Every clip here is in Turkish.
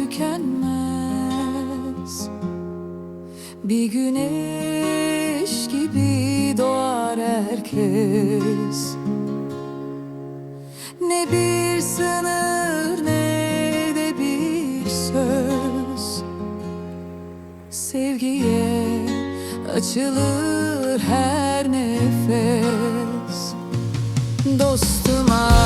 tükenmez. Bir güneş gibi doğar herkes. Ne bir sınır ne de bir söz. Sevgiye açılır her nefes. Dostuma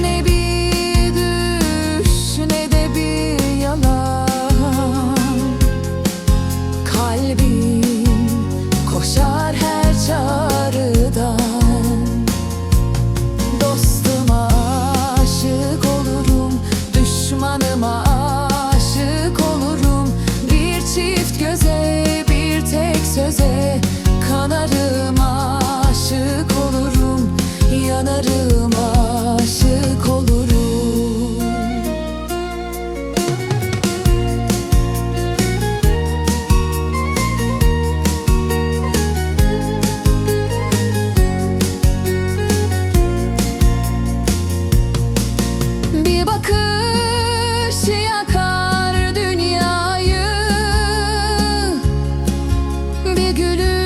Ne bir düş ne de bir yalan. Kalbim koşar her çağrıdan. Dostuma aşık olurum Düşmanıma aşık olurum. Bir çift göze bir gülüm.